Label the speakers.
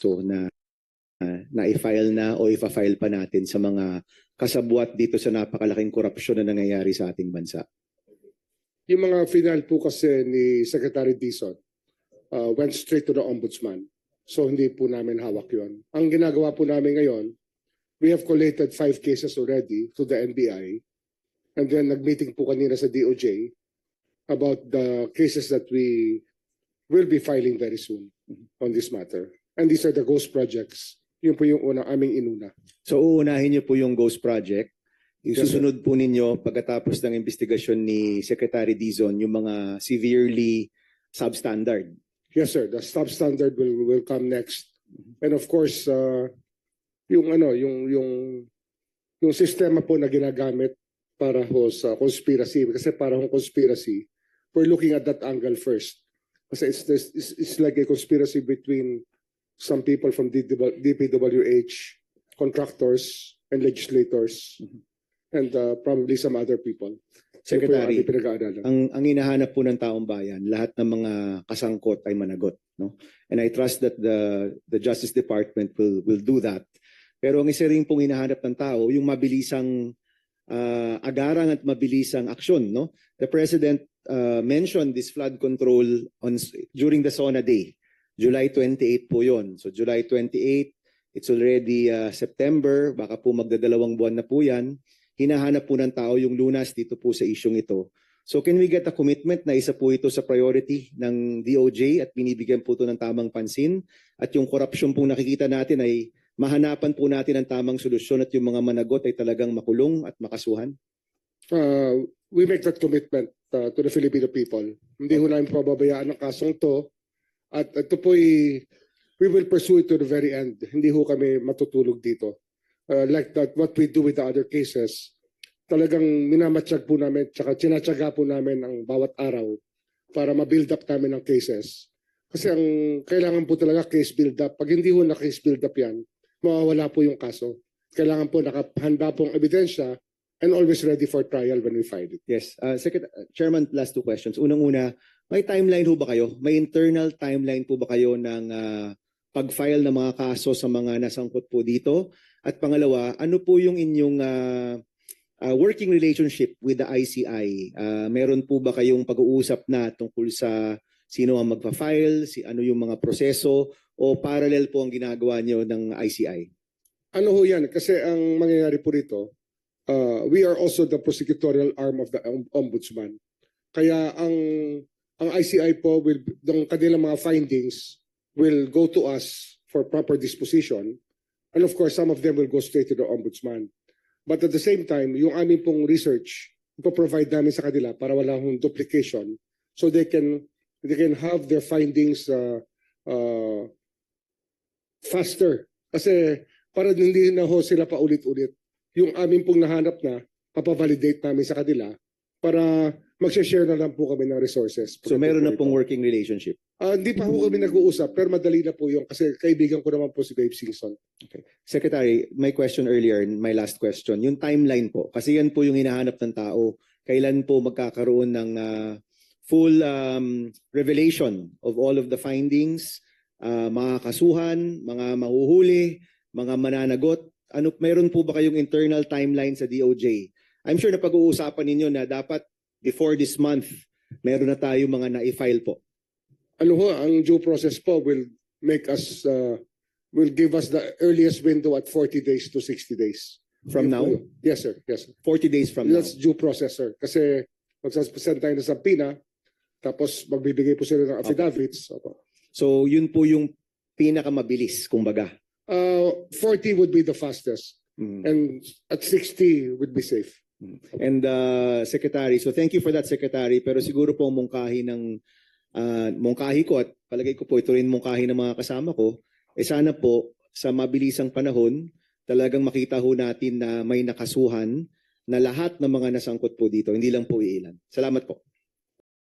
Speaker 1: so na uh, na-file na o ifa-file pa natin sa mga kasabwat dito sa napakalaking korupsyon na nangyayari sa ating bansa?
Speaker 2: Yung mga final po kasi ni Secretary Dizon uh, went straight to the ombudsman. So hindi po namin hawak yon. Ang ginagawa po namin ngayon, we have collated five cases already to the NBI. And then nag-meeting po kanina sa DOJ about the cases that we will be filing very soon on this matter. And these are the ghost projects. Yun po yung unang aming inuna.
Speaker 1: So uunahin niyo po yung Ghost Project. Isusunod po ninyo pagkatapos ng investigasyon ni Secretary Dizon yung mga severely substandard.
Speaker 2: Yes, sir. The substandard will will come next. And of course, uh, yung ano, yung yung yung sistema po na ginagamit para ho sa conspiracy kasi para ho conspiracy, we're looking at that angle first. Kasi it's, it's, it's like a conspiracy between some people from DPW DPWH, contractors, and legislators, and uh, probably some other people. Yun po yung
Speaker 1: Secretary,
Speaker 2: ating pinag-aaralan.
Speaker 1: ang ang hinahanap po ng taong bayan, lahat ng mga kasangkot ay managot, no? And I trust that the the Justice Department will will do that. Pero ang isa rin pong hinahanap ng tao, yung mabilisang ah, agarang at mabilisang aksyon, no? The President ah, mentioned this flood control on during the SONA day. July 28 po 'yon. So July 28, it's already ah, September, baka po magdadalawang buwan na po 'yan hinahanap po ng tao yung lunas dito po sa isyong ito. So can we get a commitment na isa po ito sa priority ng DOJ at binibigyan po ito ng tamang pansin at yung corruption pong nakikita natin ay mahanapan po natin ang tamang solusyon at yung mga managot ay talagang makulong at makasuhan?
Speaker 2: uh, we make that commitment uh, to the Filipino people. Hindi ho namin pababayaan ang kasong to. At ito po we will pursue it to the very end. Hindi ho kami matutulog dito. Uh, like that, what we do with the other cases, talagang minamatsyag po namin, tsaka tinatsaga po namin ang bawat araw para ma-build up namin ang cases. Kasi ang kailangan po talaga case build up. Pag hindi ho na case build up yan, mawawala po yung kaso. Kailangan po nakahanda pong ebidensya and always ready for trial when we find it.
Speaker 1: Yes. Uh, Secret- uh, Chairman, last two questions. Unang-una, may timeline ho ba kayo? May internal timeline po ba kayo ng ah, pag-file ng mga kaso sa mga nasangkot po dito? At pangalawa, ano po yung inyong ah, ah, working relationship with the ICI? Ah, meron po ba kayong pag-uusap na tungkol sa sino ang magpa-file, si ano yung mga proseso, o parallel po ang ginagawa niyo ng ICI?
Speaker 2: Ano ho yan? Kasi ang mangyayari po rito, uh, we are also the prosecutorial arm of the om- ombudsman. Kaya ang ang ICI po will ng kanilang mga findings will go to us for proper disposition. And of course, some of them will go straight to the ombudsman. But at the same time, yung aming pong research, ipo-provide namin sa kanila para wala hong duplication so they can they can have their findings uh, uh, faster. Kasi para hindi na ho sila paulit-ulit. Yung amin pong nahanap na, papavalidate namin sa kanila para mag-share na lang po kami ng resources.
Speaker 1: So meron na pong working relationship.
Speaker 2: Ah, hindi pa po kami nag-uusap, pero madali na po yung kasi kaibigan ko naman po si Babe Singson.
Speaker 1: Secretary, my question earlier, my last question, yung timeline po, kasi yan po yung hinahanap ng tao. Kailan po magkakaroon ng ah, full um, revelation of all of the findings, ah, mga kasuhan, mga mahuhuli, mga mananagot? Ano, meron po ba kayong internal timeline sa DOJ? I'm sure na pag-uusapan ninyo na dapat before this month, meron na tayo mga na-file po.
Speaker 2: Ano ho, ang due process po will make us, uh, will give us the earliest window at 40 days to 60 days.
Speaker 1: From
Speaker 2: Yun
Speaker 1: now?
Speaker 2: po. Yes, sir. Yes, sir.
Speaker 1: 40 days from now.
Speaker 2: That's due process, sir. Kasi magsaspresent tayo ng sampina, tapos magbibigay po sila ng affidavits. Opo.
Speaker 1: So yun po yung pinakamabilis, kumbaga.
Speaker 2: Uh, 40 would be the fastest.
Speaker 1: Mm.
Speaker 2: And at 60 would be safe.
Speaker 1: And uh, Secretary, so thank you for that Secretary, pero siguro po mungkahi ng ah, mungkahi ko at palagay ko po ito rin mungkahi ng mga kasama ko, eh sana po sa mabilisang panahon talagang makita ho natin na may nakasuhan na lahat ng mga nasangkot po dito, hindi lang po iilan. Salamat po.